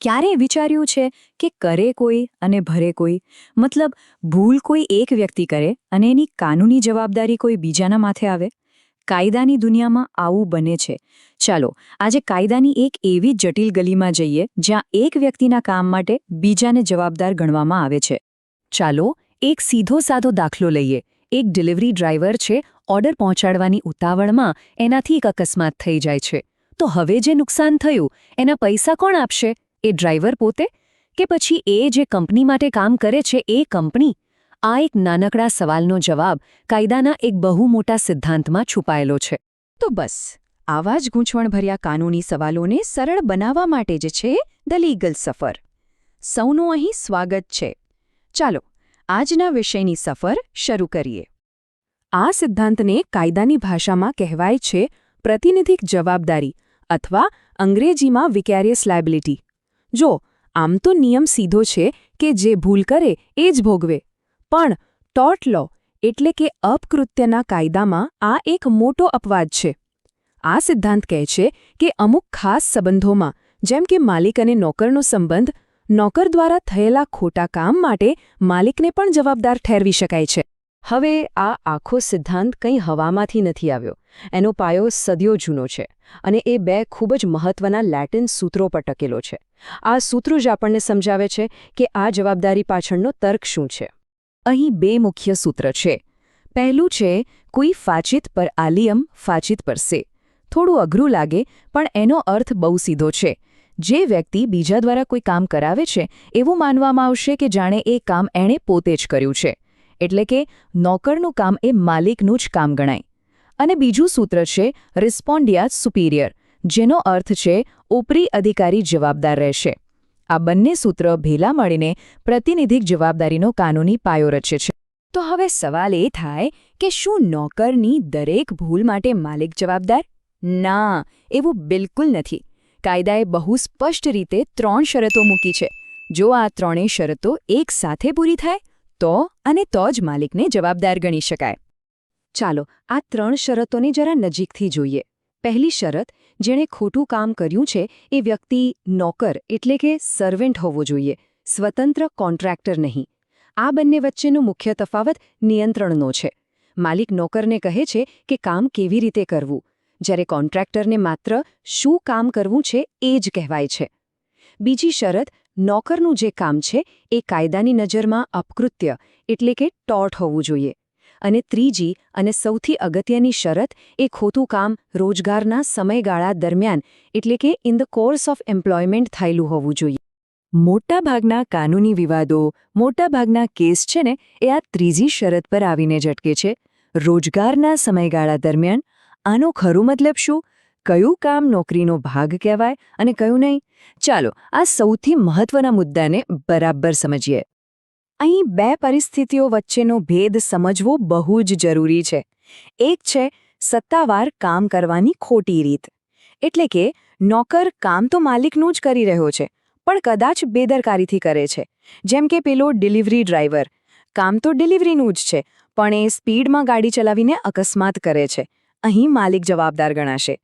ક્યારે વિચાર્યું છે કે કરે કોઈ અને ભરે કોઈ? મતલબ, ભૂલ કોઈ એક વ્યક્તિ કરે અને એની કાનૂની જવાબદારી કોઈ બીજાના માથે આવે? કાયદાની દુનિયામાં આવું બને છે. ચાલો, આજે કાયદાની એક એવી જટિલ ગલીમાં જઈએ જ્યાં એક વ્યક્તિના કામ માટે બીજાને જવાબદાર ગણવામાં આવે છે. ચાલો, એક સીધો સાધો દાખલો લઈએ. એક ડિલિવરી ડ્રાઈવર છે, ઓર્ડર પહોંચાડવાની ઉતાવળમાં એનાથી એક અકસ્માત થઈ જાય છે. તો હવે જે નુકસાન થયું, એના પૈસા કોણ આપશે? એ ડ્રાઈવર પોતે કે પછી એ જે કંપની માટે કામ કરે છે એ કંપની? આ એક નાનકડા સવાલનો જવાબ કાયદાના એક બહુ મોટા સિદ્ધાંતમાં છુપાયેલો છે. તો બસ, આવા જ ગૂંચવણભર્યા કાનૂની સવાલોને સરળ બનાવવા માટે જ છે, ધ લીગલ સફર. સૌનું અહીં સ્વાગત છે. ચાલો, આજના વિષયની સફર શરૂ કરીએ. આ સિદ્ધાંતને કાયદાની ભાષામાં કહેવાય છે પ્રતિનિધિક જવાબદારી અથવા અંગ્રેજીમાં વિકેરિયસ લાયબિલિટી. જો, આમ તો નિયમ સીધો છે કે જે ભૂલ કરે એ જ ભોગવે. પણ ટોર્ટ લો એટલે કે અપકૃત્યના કાયદામાં આ એક મોટો અપવાદ છે. આ સિદ્ધાંત કહે છે કે અમુક ખાસ સંબંધોમાં, જેમ કે માલિક અને નોકરનો સંબંધ, નોકર દ્વારા થયેલા ખોટા કામ માટે માલિકને પણ જવાબદાર ઠેરવી શકાય છે. હવે આ આખો સિદ્ધાંત કંઈ હવામાંથી નથી આવ્યો. એનો પાયો સદીઓ જૂનો છે અને એ બે ખૂબ જ મહત્વના લેટિન સૂત્રો પર ટકેલો છે. આ સૂત્રો જ આપણને સમજાવે છે કે આ જવાબદારી પાછળનો તર્ક શું છે. અહીં બે મુખ્ય સૂત્ર છે. પહેલું છે, કોઈ ફાચિત પર આલિયમ, ફાચિત પર થોડું અઘરું લાગે, પણ એનો અર્થ બહુ સીધો છે. જે વ્યક્તિ બીજા દ્વારા કોઈ કામ કરાવે છે, એવું માનવામાં આવશે કે જાણે એ કામ એણે પોતે જ કર્યું છે. એટલે કે નોકરનું કામ એ માલિકનું જ કામ ગણાય. અને બીજું સૂત્ર છે રિસ્પોન્ડિયા સુપીરિયર જેનો અર્થ છે ઉપરી અધિકારી જવાબદાર રહેશે. આ બંને સૂત્ર ભેલા મળીને પ્રતિનિધિક જવાબદારીનો કાનૂની પાયો રચે છે. તો હવે સવાલ એ થાય કે શું નોકરની દરેક ભૂલ માટે માલિક જવાબદાર? ના, એવું બિલકુલ નથી. કાયદાએ બહુ સ્પષ્ટ રીતે ત્રણ શરતો મૂકી છે. જો આ ત્રણેય શરતો એક સાથે પૂરી થાય તો અને તો જ માલિકને જવાબદાર ગણી શકાય. ચાલો, આ ત્રણ શરતોને જરા નજીકથી જોઈએ. પહેલી શરત, જેણે ખોટું કામ કર્યું છે, એ વ્યક્તિ નોકર એટલે કે સર્વેન્ટ હોવો જોઈએ, સ્વતંત્ર કોન્ટ્રાક્ટર નહીં. આ બંને વચ્ચેનો મુખ્ય તફાવત નિયંત્રણનો છે. માલિક નોકરને કહે છે કે કામ કેવી રીતે કરવું. જ્યારે કોન્ટ્રાક્ટરને માત્ર શું કામ કરવું છે એ જ કહેવાય છે. બીજી શરત નોકરનું જે કામ છે, એ કાયદાની નજરમાં અપકૃત્ય એટલે કે ટોટ હોવું જોઈએ. અને ત્રીજી અને સૌથી અગત્યની શરત, એ ખોટું કામ રોજગારના સમયગાળા દરમિયાન એટલે કે in the course of employment થયેલું હોવું જોઈએ. મોટાભાગના કાનૂની વિવાદો, મોટાભાગના કેસ છે ને, એ આ ત્રીજી શરત પર આવીને ઝટકે છે. રોજગારના સમયગાળા દરમિયાન આનો ખરું મતલબ શું? કયું કામ નોકરીનો ભાગ કહેવાય અને કયું નહીં? ચાલો, આ સૌથી મહત્વના મુદ્દાને બરાબર સમજીએ. અહીં બે પરિસ્થિતિઓ વચ્ચેનો ભેદ સમજવો બહુ જ જરૂરી છે. એક છે સત્તાવાર કામ કરવાની ખોટી રીત. એટલે કે, નોકર કામ તો માલિકનું જ કરી રહ્યો છે, પણ કદાચ બેદરકારીથી કરે છે. જેમ કે પેલો ડિલિવરી ડ્રાઈવર. કામ તો ડિલિવરીનું જ છે, પણ એ સ્પીડમાં ગાડી ચલાવીને અકસ્માત કરે છે. અહીં માલિક જવાબદાર ગણાશે.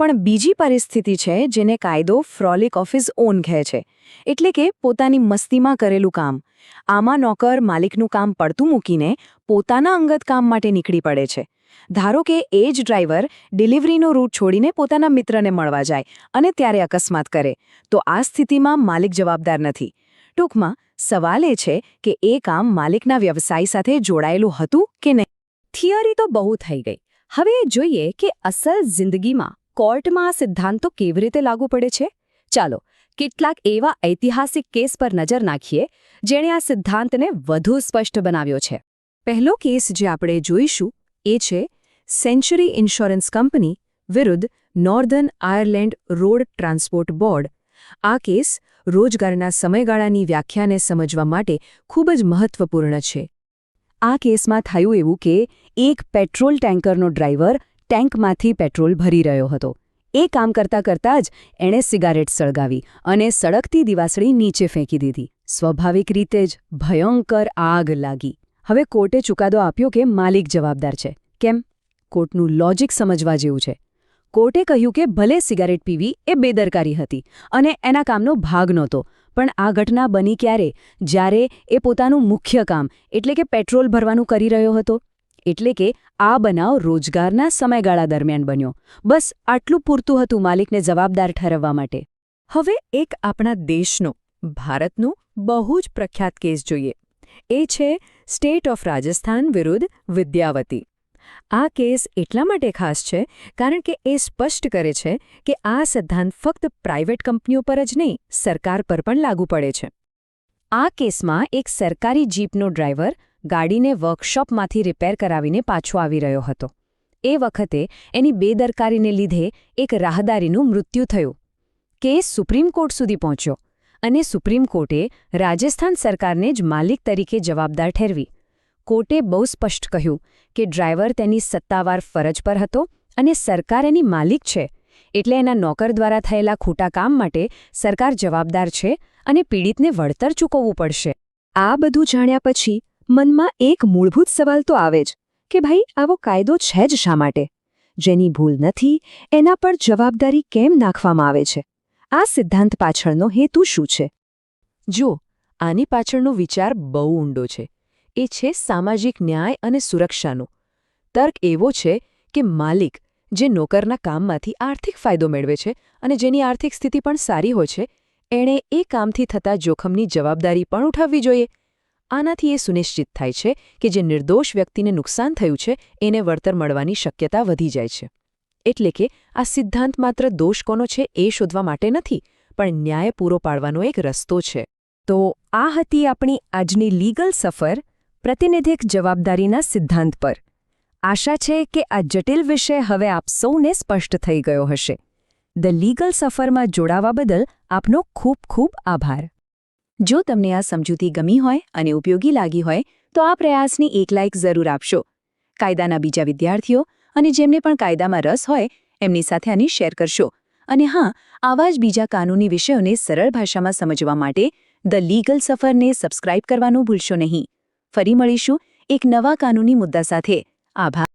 પણ બીજી પરિસ્થિતિ છે જેને કાયદો ફ્રોલિક ઓફિસ ઓન કહે છે. એટલે કે પોતાની મસ્તીમાં કરેલું કામ. આમાં નોકર માલિકનું કામ પડતું મૂકીને પોતાના અંગત કામ માટે નીકળી પડે છે. ધારો કે એ જ ડ્રાઈવર ડિલિવરીનો રૂટ છોડીને પોતાના મિત્રને મળવા જાય અને ત્યારે અકસ્માત કરે, તો આ સ્થિતિમાં માલિક જવાબદાર નથી. ટૂંકમાં, સવાલ એ છે કે એ કામ માલિકના વ્યવસાય સાથે જોડાયેલું હતું કે નહીં? થિયરી તો બહુ થઈ ગઈ. હવે જોઈએ કે અસલ જિંદગીમાં કોર્ટમાં આ સિદ્ધાંતો કેવી રીતે લાગુ પડે છે? ચાલો, કેટલાક એવા ઐતિહાસિક કેસ પર નજર નાખીએ, જેણે આ સિદ્ધાંતને વધુ સ્પષ્ટ બનાવ્યો છે. પહેલો કેસ જે આપણે જોઈશું, એ છે સેન્ચુરી ઇન્સ્યોરન્સ કંપની વિરુદ્ધ Northern Ireland road transport board. આ કેસ રોજગારના સમયગાળાની વ્યાખ્યાને સમજવા માટે ખૂબ જ મહત્વપૂર્ણ છે. આ કેસમાં થયું એવું કે એક પેટ્રોલ ટેન્કરનો ડ્રાઈવર ટેન્કમાંથી પેટ્રોલ ભરી રહ્યો હતો. એ કામ કરતા કરતાં જ એણે સિગારેટ સળગાવી અને સળગતી દિવાસળી નીચે ફેંકી દીધી. સ્વાભાવિક રીતે જ ભયંકર આગ લાગી. હવે કોર્ટે ચુકાદો આપ્યો કે માલિક જવાબદાર છે. કેમ? કોર્ટનું લોજિક સમજવા જેવું છે. કોર્ટે કહ્યું કે ભલે સિગારેટ પીવી એ બેદરકારી હતી અને એના કામનો ભાગ નહોતો, પણ આ ઘટના બની ક્યારે? જ્યારે એ પોતાનું મુખ્ય કામ, એટલે કે પેટ્રોલ ભરવાનું કરી રહ્યો હતો? એટલે કે આ બનાવ રોજગારના સમયગાળા દરમિયાન બન્યો. બસ આટલું પૂરતું હતું માલિકને જવાબદાર ઠેરવવા માટે. હવે એક આપણા દેશનો, ભારતનું બહુ જ પ્રખ્યાત કેસ જોઈએ. એ છે સ્ટેટ ઓફ રાજસ્થાન વિરુદ્ધ વિદ્યાવતી. આ કેસ એટલા માટે ખાસ છે કારણ કે એ સ્પષ્ટ કરે છે કે આ સિદ્ધાંત ફક્ત પ્રાઇવેટ કંપનીઓ પર જ નહીં, સરકાર પર પણ લાગુ પડે છે. આ કેસમાં એક સરકારી જીપનો ડ્રાઈવર ગાડીને વર્કશોપમાંથી રિપેર કરાવીને પાછો આવી રહ્યો હતો. એ વખતે એની બેદરકારીને લીધે એક રાહદારીનું મૃત્યુ થયું. કેસ સુપ્રીમ કોર્ટ સુધી પહોંચ્યો અને સુપ્રીમ કોર્ટે રાજસ્થાન સરકારને જ માલિક તરીકે જવાબદાર ઠેરવી. કોર્ટે બહુ સ્પષ્ટ કહ્યું કે ડ્રાઈવર તેની સત્તાવાર ફરજ પર હતો અને સરકાર એની માલિક છે, એટલે એના નોકર દ્વારા થયેલા ખોટા કામ માટે સરકાર જવાબદાર છે અને પીડિતને વળતર ચૂકવવું પડશે. આ બધું જાણ્યા પછી મનમાં એક મૂળભૂત સવાલ તો આવે જ, કે ભાઈ, આવો કાયદો છે જ શા માટે? જેની ભૂલ નથી, એના પર જવાબદારી કેમ નાખવામાં આવે છે? આ સિદ્ધાંત પાછળનો હેતુ શું છે? જો, આની પાછળનો વિચાર બહુ ઊંડો છે. એ છે સામાજિક ન્યાય અને સુરક્ષાનો. તર્ક એવો છે કે માલિક, જે નોકરના કામમાંથી આર્થિક ફાયદો મેળવે છે અને જેની આર્થિક સ્થિતિ પણ સારી હોય છે, એણે એ કામથી થતા જોખમની જવાબદારી પણ ઉઠાવવી જોઈએ. આનાથી એ સુનિશ્ચિત થાય છે કે જે નિર્દોષ વ્યક્તિને નુકસાન થયું છે, એને વળતર મળવાની શક્યતા વધી જાય છે. એટલે કે આ સિદ્ધાંત માત્ર દોષ કોનો છે એ શોધવા માટે નથી, પણ ન્યાય પૂરો પાડવાનો એક રસ્તો છે. તો આ હતી આપણી આજની લીગલ સફર પ્રતિનિધિક જવાબદારીના સિદ્ધાંત પર. આશા છે કે આ જટિલ વિષય હવે આપ સૌને સ્પષ્ટ થઈ ગયો હશે. ધ લીગલ સફરમાં જોડાવા બદલ આપનો ખૂબ ખૂબ આભાર. જો તમને આ સમજૂતી ગમી હોય અને ઉપયોગી લાગી હોય, તો આ પ્રયાસની એક લાઇક જરૂર આપશો. કાયદાના બીજા વિદ્યાર્થીઓ અને જેમને પણ કાયદામાં રસ હોય, એમની સાથે આની શેર કરશો. અને હા, આવા જ બીજા કાનૂની વિષયોને સરળ ભાષામાં સમજવા માટે ધ લીગલ સફરને સબસ્ક્રાઇબ કરવાનું ભૂલશો નહીં. ફરી મળીશું એક નવા કાનૂની મુદ્દા સાથે. આભાર.